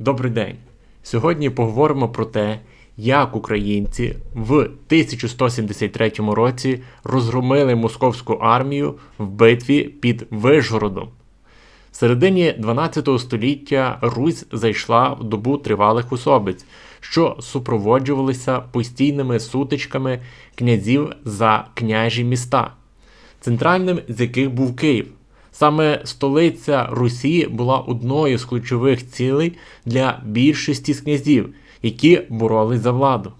Добрий день! Сьогодні поговоримо про те, як українці в 1173 році розгромили московську армію в битві під Вишгородом. В середині 12 століття Русь зайшла в добу тривалих особиць, що супроводжувалися постійними сутичками князів за княжі міста, центральним з яких був Київ. Саме столиця Русі була одною з ключових цілей для більшості з князів, які боролись за владу.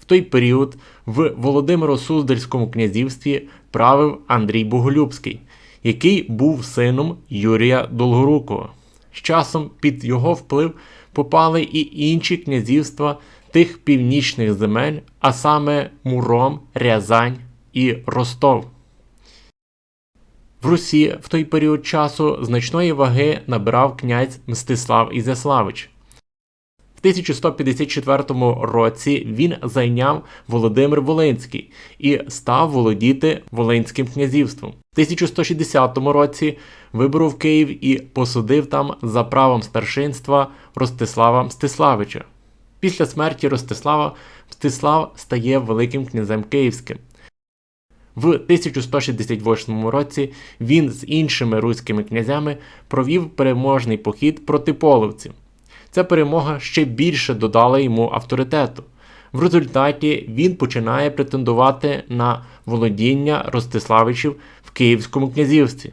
В той період в Володимиро-Суздальському князівстві правив Андрій Боголюбський, який був сином Юрія Долгорукого. З часом під його вплив попали і інші князівства тих північних земель, а саме Муром, Рязань і Ростов. В Русі в той період часу значної ваги набирав князь Мстислав Ізяславич. В 1154 році він зайняв Володимир Волинський і став володіти Волинським князівством. В 1160 році виборов Київ і посадив там за правом старшинства Ростислава Мстиславича. Після смерті Ростислава Мстислав стає Великим князем Київським. В 1168 році він з іншими руськими князями провів переможний похід проти половців. Ця перемога ще більше додала йому авторитету. В результаті він починає претендувати на володіння Ростиславичів в Київському князівстві.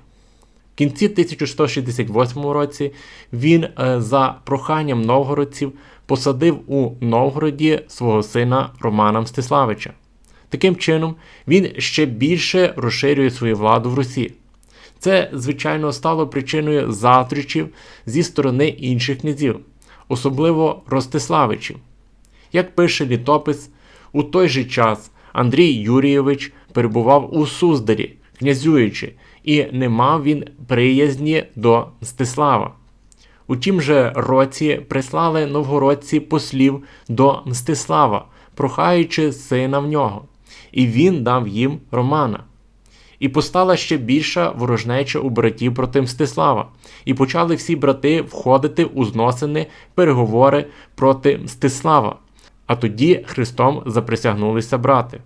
В кінці 1168 році він е, за проханням новгородців посадив у Новгороді свого сина Романа Мстиславича. Таким чином, він ще більше розширює свою владу в Русі. Це, звичайно, стало причиною заздрічів зі сторони інших князів, особливо Ростиславичів. Як пише літопис, у той же час Андрій Юрійович перебував у Суздарі, князюючи, і не мав він приязні до Мстислава. У тім же році прислали новгородці послів до Мстислава, прохаючи сина в нього і він дав їм Романа. І постала ще більша ворожнеча у братів проти Мстислава, і почали всі брати входити у зносини переговори проти Мстислава, а тоді Христом заприсягнулися брати.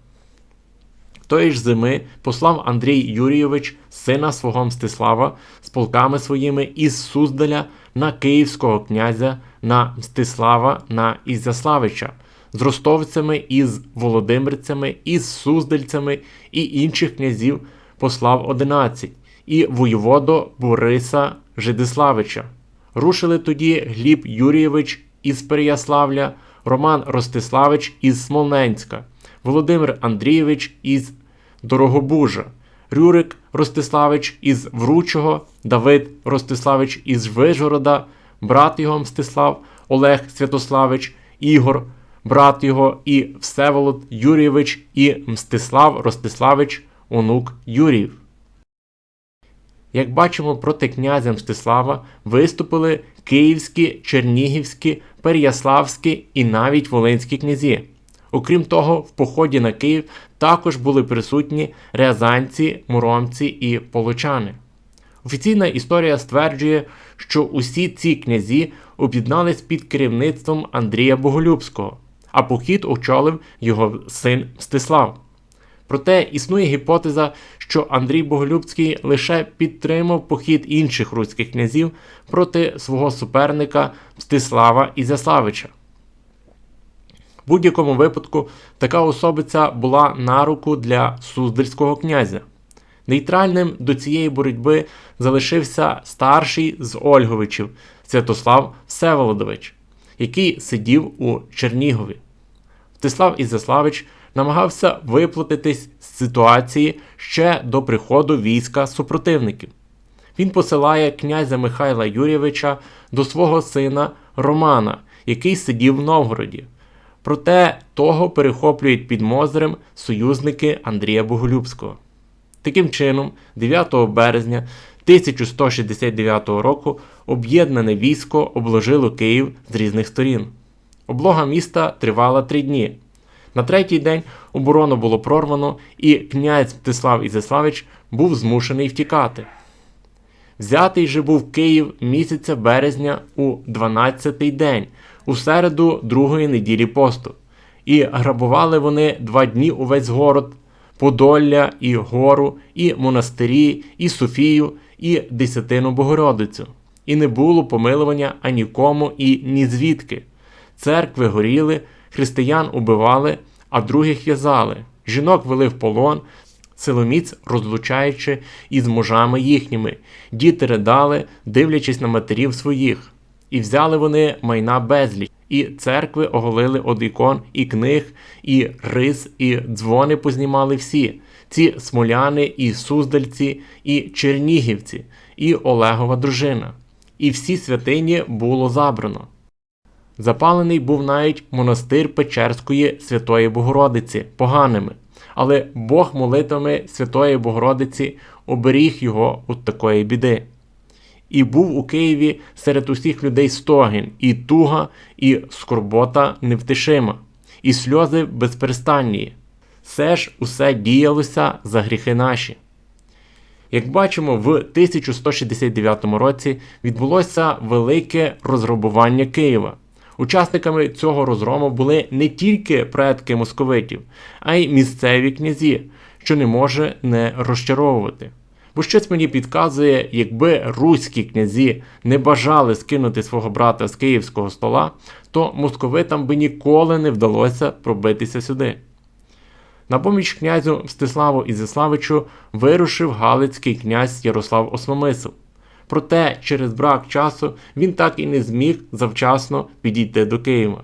Тої ж зими послав Андрій Юрійович, сина свого Мстислава, з полками своїми із Суздаля на київського князя на Мстислава на Ізяславича з ростовцями, із володимирцями, із суздальцями і інших князів послав одинадцять, і воєводу Бориса Жидиславича. Рушили тоді Гліб Юрійович із Переяславля, Роман Ростиславич із Смолненська, Володимир Андрійович із Дорогобужа, Рюрик Ростиславич із Вручого, Давид Ростиславич із Вижгорода, брат його Мстислав, Олег Святославич, Ігор брат його, і Всеволод Юрійович, і Мстислав Ростиславич, онук Юріїв. Як бачимо, проти князя Мстислава виступили київські, чернігівські, переяславські і навіть волинські князі. Окрім того, в поході на Київ також були присутні рязанці, муромці і полочани. Офіційна історія стверджує, що усі ці князі об'єднались під керівництвом Андрія Боголюбського а похід очолив його син Мстислав. Проте існує гіпотеза, що Андрій Боголюбський лише підтримав похід інших руських князів проти свого суперника Мстислава Ізяславича. В будь-якому випадку така особиця була на руку для Суздальського князя. Нейтральним до цієї боротьби залишився старший з Ольговичів Святослав Всеволодович, який сидів у Чернігові. Мстислав Ізяславич намагався виплатитись з ситуації ще до приходу війська супротивників. Він посилає князя Михайла Юрійовича до свого сина Романа, який сидів в Новгороді. Проте того перехоплюють під Мозерем союзники Андрія Боголюбського. Таким чином, 9 березня 1169 року об'єднане військо обложило Київ з різних сторін. Облога міста тривала три дні. На третій день оборону було прорвано, і князь Мстислав Ізяславич був змушений втікати. Взятий же був Київ місяця березня у 12-й день, у середу другої неділі посту. І грабували вони два дні увесь город, Подолля, і гору, і монастирі, і Софію, і Десятину Богородицю. І не було помилування анікому і ні звідки. Церкви горіли, християн убивали, а других в'язали. Жінок вели в полон, силоміць розлучаючи із мужами їхніми, діти ридали, дивлячись на матерів своїх. І взяли вони майна безліч, і церкви оголили од ікон, і книг, і рис, і дзвони познімали всі. Ці смоляни, і суздальці, і чернігівці, і Олегова дружина. І всі святині було забрано. Запалений був навіть монастир Печерської Святої Богородиці поганими, але Бог молитвами Святої Богородиці оберіг його від такої біди. І був у Києві серед усіх людей стогін, і туга, і скорбота невтишима, і сльози безперестанні. Все ж усе діялося за гріхи наші. Як бачимо, в 1169 році відбулося велике розграбування Києва. Учасниками цього розгрому були не тільки предки московитів, а й місцеві князі, що не може не розчаровувати. Бо щось мені підказує, якби руські князі не бажали скинути свого брата з київського стола, то московитам би ніколи не вдалося пробитися сюди. На поміч князю Мстиславу Ізяславичу вирушив Галицький князь Ярослав Осмомисл. Проте через брак часу він так і не зміг завчасно підійти до Києва.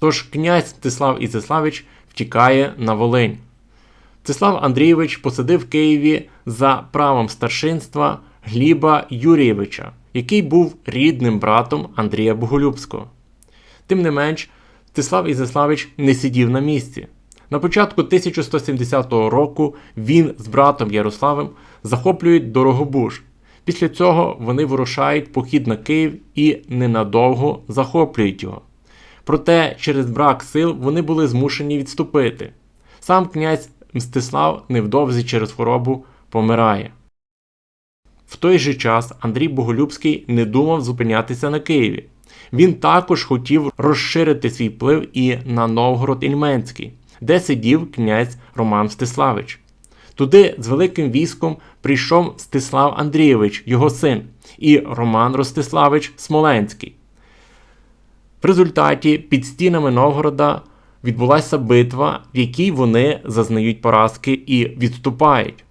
Тож князь Мстислав Ізяславич втікає на Волинь. Мстислав Андрійович посадив в Києві за правом старшинства Гліба Юрійовича, який був рідним братом Андрія Боголюбського. Тим не менш, Мстислав Ізяславич не сидів на місці. На початку 1170 року він з братом Ярославом захоплюють Дорогобуж. Після цього вони вирушають похід на Київ і ненадовго захоплюють його. Проте через брак сил вони були змушені відступити. Сам князь Мстислав невдовзі через хворобу помирає. В той же час Андрій Боголюбський не думав зупинятися на Києві. Він також хотів розширити свій вплив і на Новгород Ільменський, де сидів князь Роман Мстиславич. Туди з великим військом прийшов Стислав Андрійович, його син, і Роман Ростиславич Смоленський. В результаті під стінами Новгорода відбулася битва, в якій вони зазнають поразки і відступають.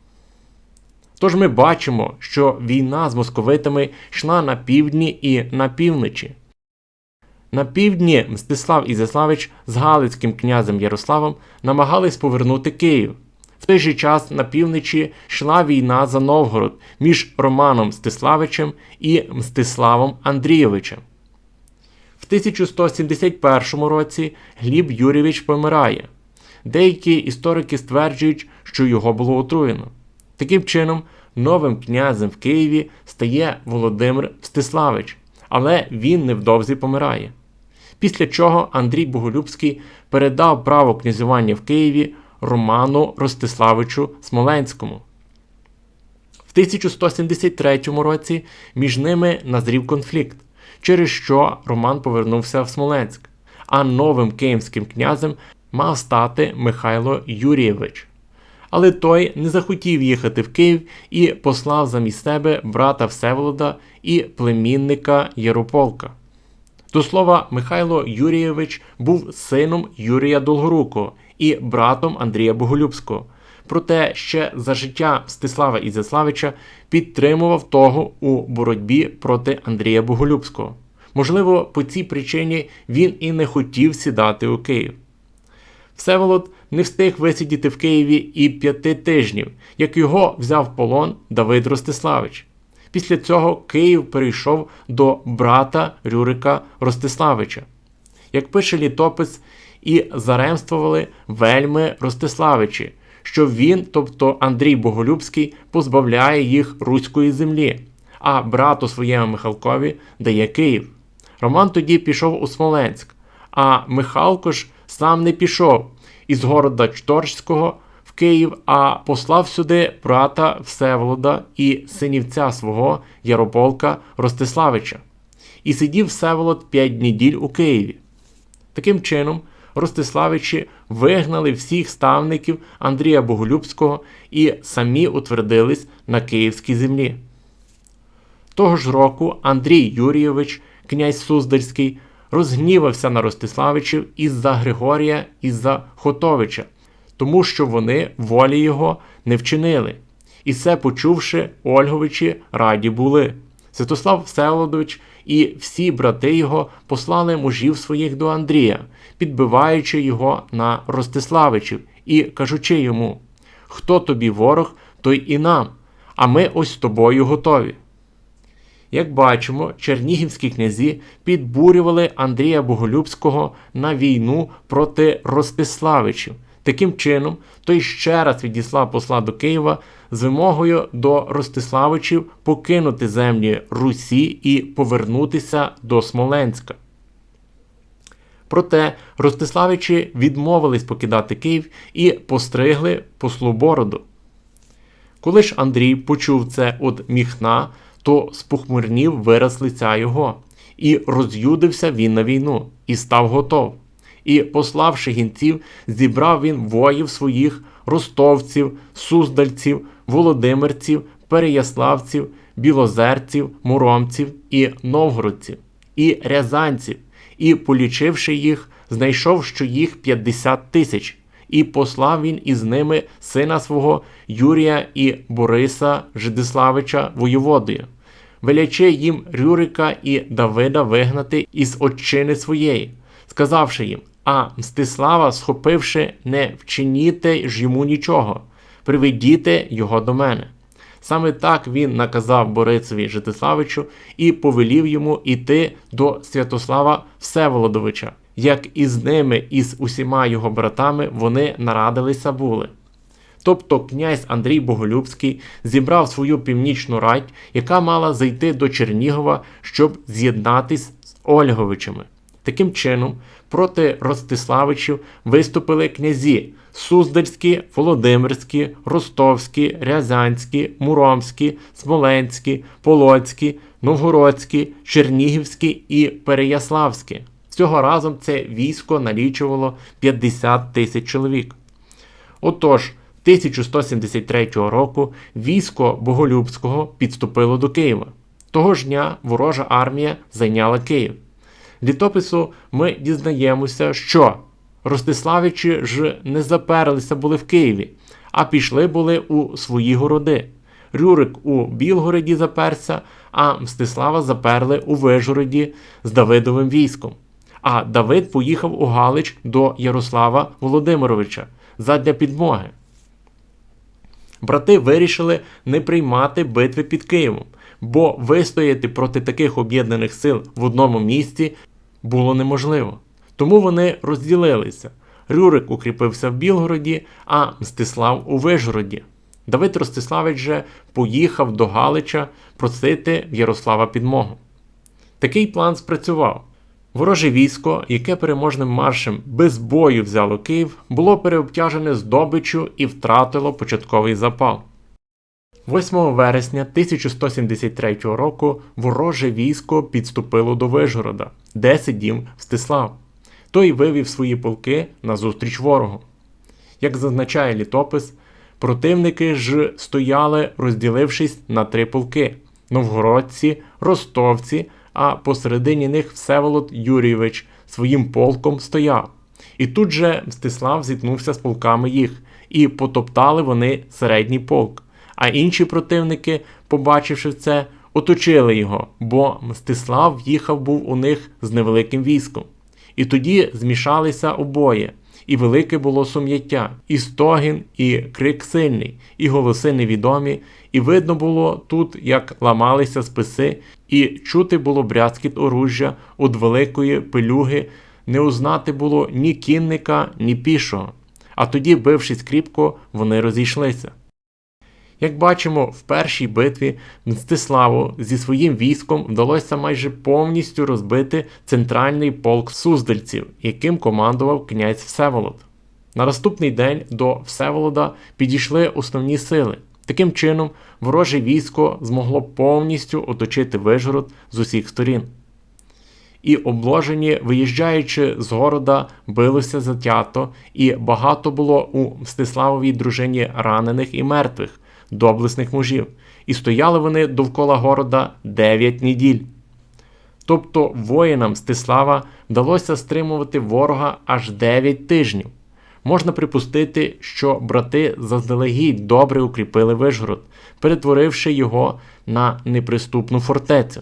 Тож ми бачимо, що війна з московитами йшла на півдні і на півночі. На півдні Мстислав Ізяславич з Галицьким князем Ярославом намагались повернути Київ. В той же час на півночі йшла війна за Новгород між Романом Мстиславичем і Мстиславом Андрійовичем. В 1171 році Гліб Юрійович помирає. Деякі історики стверджують, що його було отруєно. Таким чином, новим князем в Києві стає Володимир Мстиславич, але він невдовзі помирає. Після чого Андрій Боголюбський передав право князювання в Києві Роману Ростиславичу Смоленському. В 1173 році між ними назрів конфлікт, через що Роман повернувся в Смоленськ, а новим київським князем мав стати Михайло Юрійович. Але той не захотів їхати в Київ і послав замість себе брата Всеволода і племінника Ярополка. До слова, Михайло Юрійович був сином Юрія Долгорукого і братом Андрія Боголюбського. Проте ще за життя Стислава Ізяславича підтримував того у боротьбі проти Андрія Боголюбського. Можливо, по цій причині він і не хотів сідати у Київ. Всеволод не встиг висидіти в Києві і п'яти тижнів, як його взяв полон Давид Ростиславич. Після цього Київ перейшов до брата Рюрика Ростиславича. Як пише літопис, і заремствували вельми Ростиславичі, що він, тобто Андрій Боголюбський, позбавляє їх руської землі, а брату своєму Михалкові дає Київ. Роман тоді пішов у Смоленськ, а Михалко ж сам не пішов із города Чторського Київ, а послав сюди брата Всеволода і синівця свого Ярополка Ростиславича. І сидів Всеволод п'ять неділь у Києві. Таким чином, Ростиславичі вигнали всіх ставників Андрія Боголюбського і самі утвердились на київській землі. Того ж року Андрій Юрійович, князь Суздальський, розгнівався на Ростиславичів із-за Григорія із-за Хотовича, тому що вони волі його не вчинили. І це почувши, Ольговичі раді були. Святослав Всеволодович і всі брати його послали мужів своїх до Андрія, підбиваючи його на Ростиславичів і кажучи йому: Хто тобі ворог, той і нам, а ми ось з тобою готові. Як бачимо, чернігівські князі підбурювали Андрія Боголюбського на війну проти Ростиславичів. Таким чином, той ще раз відіслав посла до Києва з вимогою до Ростиславичів покинути землі Русі і повернутися до Смоленська. Проте Ростиславичі відмовились покидати Київ і постригли послу бороду. Коли ж Андрій почув це від міхна, то спохмурнів вираз лиця його, і роз'юдився він на війну, і став готов. І, пославши гінців, зібрав він воїв своїх ростовців, суздальців, володимирців, переяславців, білозерців, муромців і новгородців, і рязанців, і, полічивши їх, знайшов, що їх 50 тисяч, і послав він із ними сина свого Юрія і Бориса Жидиславича воєводою, велячи їм Рюрика і Давида вигнати із отчини своєї, сказавши їм: А Мстислава, схопивши, не вчиніте ж йому нічого, приведіте його до мене. Саме так він наказав Борисові Житиславичу і повелів йому іти до Святослава Всеволодовича, як із ними і з усіма його братами вони нарадилися були. Тобто князь Андрій Боголюбський зібрав свою північну рать, яка мала зайти до Чернігова, щоб з'єднатись з Ольговичами. Таким чином, проти Ростиславичів виступили князі Суздальські, Володимирські, Ростовські, Рязанські, Муромські, Смоленські, Полоцькі, Новгородські, Чернігівські і Переяславські. Всього разом це військо налічувало 50 тисяч чоловік. Отож, 1173 року військо Боголюбського підступило до Києва. Того ж дня ворожа армія зайняла Київ. Літопису ми дізнаємося, що Ростиславичі ж не заперлися були в Києві, а пішли були у свої городи. Рюрик у Білгороді заперся, а Мстислава заперли у Вижгороді з Давидовим військом. А Давид поїхав у Галич до Ярослава Володимировича задля підмоги. Брати вирішили не приймати битви під Києвом, бо вистояти проти таких об'єднаних сил в одному місці було неможливо. Тому вони розділилися. Рюрик укріпився в Білгороді, а Мстислав у Вижгороді. Давид Ростиславич же поїхав до Галича просити Ярослава підмогу. Такий план спрацював. Вороже військо, яке переможним маршем без бою взяло Київ, було переобтяжене здобиччю і втратило початковий запал. 8 вересня 1173 року вороже військо підступило до Вижгорода, де сидів Мстислав. Той вивів свої полки назустріч ворогу. Як зазначає літопис, противники ж стояли, розділившись на три полки новгородці, ростовці, а посередині них Всеволод Юрійович своїм полком стояв. І тут же Мстислав зіткнувся з полками їх, і потоптали вони середній полк. А інші противники, побачивши це, оточили його, бо Мстислав їхав був у них з невеликим військом. І тоді змішалися обоє, і велике було сум'яття, і стогін, і крик сильний, і голоси невідомі, і видно було тут, як ламалися списи, і чути було брязкіт оружжя од великої пилюги, не узнати було ні кінника, ні пішого. А тоді, бившись кріпко, вони розійшлися. Як бачимо, в першій битві Мстиславу зі своїм військом вдалося майже повністю розбити центральний полк суздальців, яким командував князь Всеволод. На наступний день до Всеволода підійшли основні сили. Таким чином, вороже військо змогло повністю оточити Вижгород з усіх сторін. І обложені, виїжджаючи з города, билося затято, і багато було у Мстиславовій дружині ранених і мертвих, доблесних мужів, і стояли вони довкола города 9 неділь. Тобто воїнам Мстислава вдалося стримувати ворога аж 9 тижнів. Можна припустити, що брати заздалегідь добре укріпили Вишгород, перетворивши його на неприступну фортецю.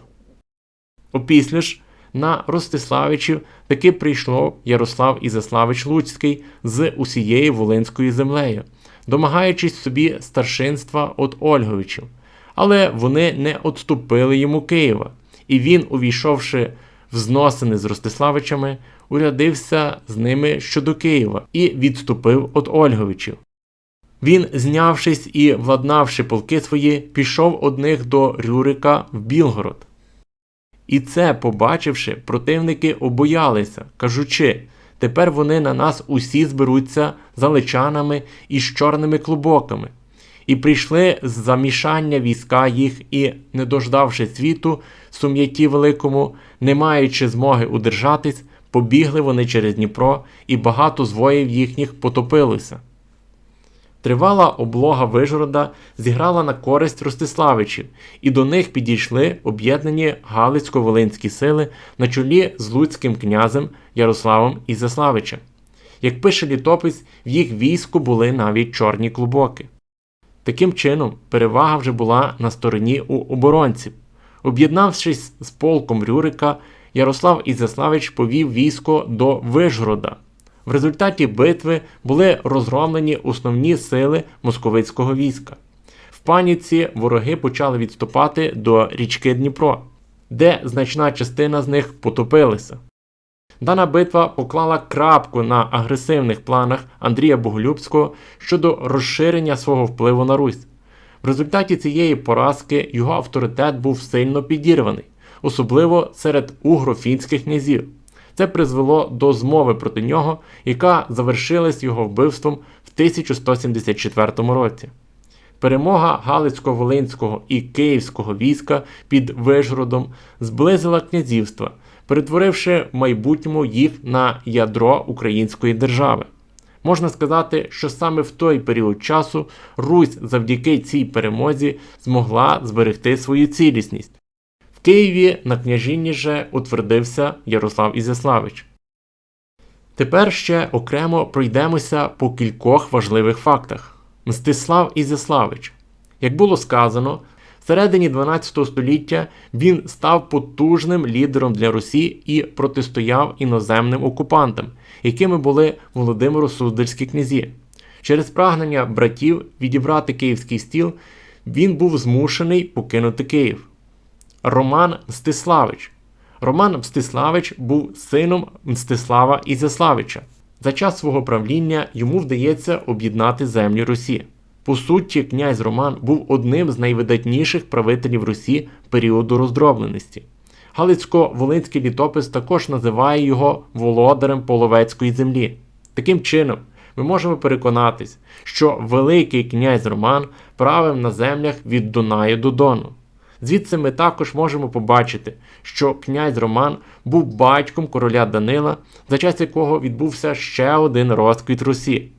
Опісля ж на Ростиславичів таки прийшло Ярослав Ізяславич Луцький з усією Волинською землею, домагаючись собі старшинства від Ольговичів. Але вони не отступили йому Києва, і він, увійшовши в зносини з Ростиславичами, урядився з ними щодо Києва і відступив від Ольговичів. Він, знявшись і владнавши полки свої, пішов одних до Рюрика в Білгород. І це, побачивши, противники обоялися, кажучи, тепер вони на нас усі зберуться заличанами і з чорними клубоками. І прийшли з замішання війська їх, і, не дождавши світу, сум'яті великому, не маючи змоги удержатись, побігли вони через Дніпро, і багато з воїв їхніх потопилося. Тривала облога Вижгорода зіграла на користь Ростиславичів, і до них підійшли об'єднані Галицько-Волинські сили на чолі з Луцьким князем Ярославом Ізяславичем. Як пише літопис, в їх війську були навіть чорні клубоки. Таким чином, перевага вже була на стороні у оборонців. Об'єднавшись з полком Рюрика, Ярослав Ізяславич повів військо до Вижгорода. В результаті битви були розгромлені основні сили московицького війська. В паніці вороги почали відступати до річки Дніпро, де значна частина з них потопилися. Дана битва поклала крапку на агресивних планах Андрія Боголюбського щодо розширення свого впливу на Русь. В результаті цієї поразки його авторитет був сильно підірваний, особливо серед угрофінських князів. Це призвело до змови проти нього, яка завершилась його вбивством в 1174 році. Перемога Галицько-Волинського і Київського війська під Вижгородом зблизила князівства, перетворивши в майбутньому їх на ядро української держави. Можна сказати, що саме в той період часу Русь завдяки цій перемозі змогла зберегти свою цілісність. В Києві на княжінні же утвердився Ярослав Ізяславич. Тепер ще окремо пройдемося по кількох важливих фактах. Мстислав Ізяславич. Як було сказано, середині 12 століття він став потужним лідером для Русі і протистояв іноземним окупантам, якими були Володимиро Суздальські князі. Через прагнення братів відібрати київський стіл, він був змушений покинути Київ. Роман Мстиславич. Роман Мстиславич був сином Мстислава Ізяславича. За час свого правління йому вдається об'єднати землі Русі. По суті, князь Роман був одним з найвидатніших правителів Русі періоду роздробленості. Галицько-Волинський літопис також називає його володарем половецької землі. Таким чином, ми можемо переконатись, що Великий князь Роман правив на землях від Дунаю до Дону. Звідси ми також можемо побачити, що князь Роман був батьком короля Данила, за час якого відбувся ще один розквіт Русі.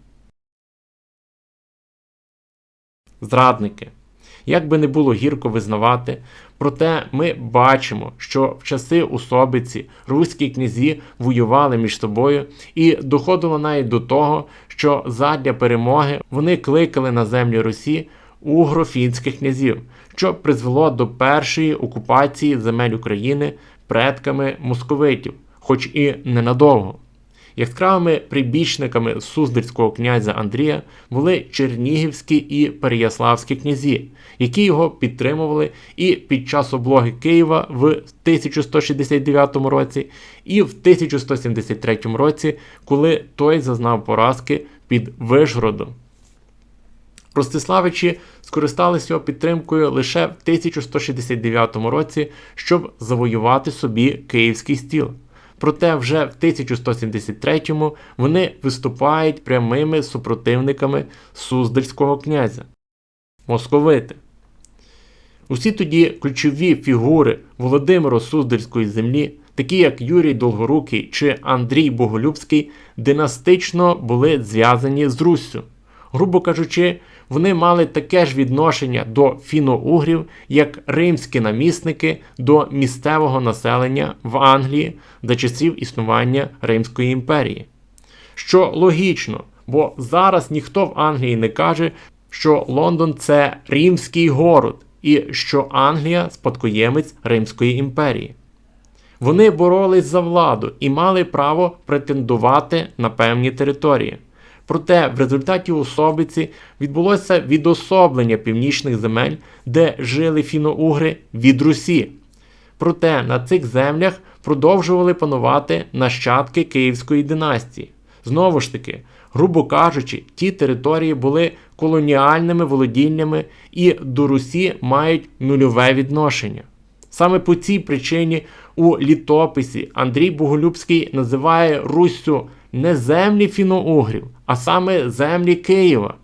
Зрадники. Як би не було гірко визнавати, проте ми бачимо, що в часи усобиці руські князі воювали між собою і доходило навіть до того, що задля перемоги вони кликали на землі Русі угрофінських князів, що призвело до першої окупації земель України предками московитів, хоч і ненадовго. Яскравими прибічниками суздальського князя Андрія були чернігівські і переяславські князі, які його підтримували і під час облоги Києва в 1169 році, і в 1173 році, коли той зазнав поразки під Вишгородом. Ростиславичі скористалися його підтримкою лише в 1169 році, щоб завоювати собі київський стіл. Проте вже в 1173-му вони виступають прямими супротивниками Суздальського князя. Московити. Усі тоді ключові фігури Володимиро Суздальської землі, такі як Юрій Долгорукий чи Андрій Боголюбський, династично були зв'язані з Руссю. Грубо кажучи, вони мали таке ж відношення до фіно-угрів, як римські намісники до місцевого населення в Англії за часів існування Римської імперії. Що логічно, бо зараз ніхто в Англії не каже, що Лондон це римський город і що Англія спадкоємець Римської імперії. Вони боролись за владу і мали право претендувати на певні території. Проте в результаті особиці відбулося відособлення північних земель, де жили фіно-угри від Русі. Проте на цих землях продовжували панувати нащадки Київської династії. Знову ж таки, грубо кажучи, ті території були колоніальними володіннями і до Русі мають нульове відношення. Саме по цій причині у літописі Андрій Боголюбський називає Руссю не землі фіно-угрів, а саме землі Києва,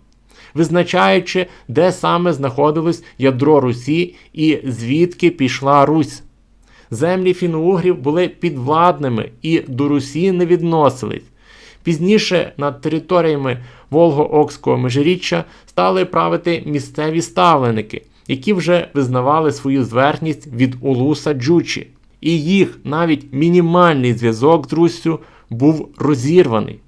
визначаючи, де саме знаходилось ядро Русі і звідки пішла Русь. Землі фіно-угрів були підвладними і до Русі не відносились. Пізніше над територіями Волго-Окського межиріччя стали правити місцеві ставленики, які вже визнавали свою зверхність від Улуса Джучі, і їх навіть мінімальний зв'язок з Руссю був розірваний.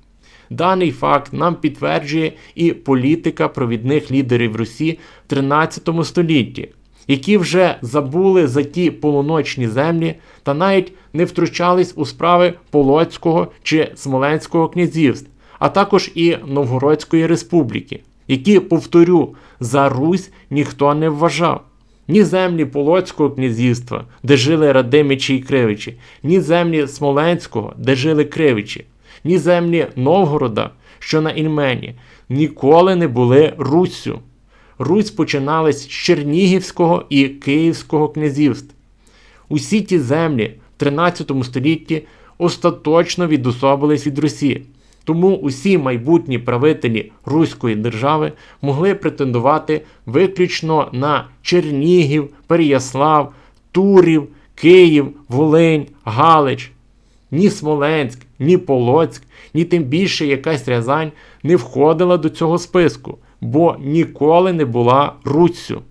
Даний факт нам підтверджує і політика провідних лідерів Русі в 13 столітті, які вже забули за ті полуночні землі та навіть не втручались у справи Полоцького чи Смоленського князівств, а також і Новгородської республіки, які, повторю, за Русь ніхто не вважав. Ні землі Полоцького князівства, де жили Радимичі і Кривичі, ні землі Смоленського, де жили Кривичі, ні землі Новгорода, що на Ільмені, ніколи не були Руссю. Русь починалась з Чернігівського і Київського князівств. Усі ті землі в 13 столітті остаточно відособились від Русі. Тому усі майбутні правителі Руської держави могли претендувати виключно на Чернігів, Переяслав, Турів, Київ, Волинь, Галич. Ні Смоленськ, ні Полоцьк, ні тим більше якась Рязань не входила до цього списку, бо ніколи не була Руссю.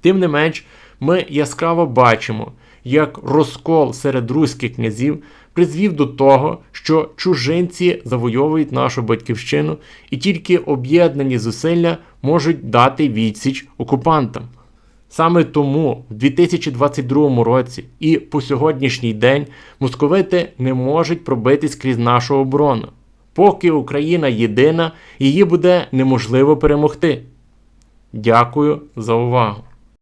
Тим не менш, ми яскраво бачимо, як розкол серед руських князів призвів до того, що чужинці завойовують нашу батьківщину, і тільки об'єднані зусилля можуть дати відсіч окупантам. Саме тому в 2022 році і по сьогоднішній день московити не можуть пробитись крізь нашу оборону. Поки Україна єдина, її буде неможливо перемогти. Дякую за увагу!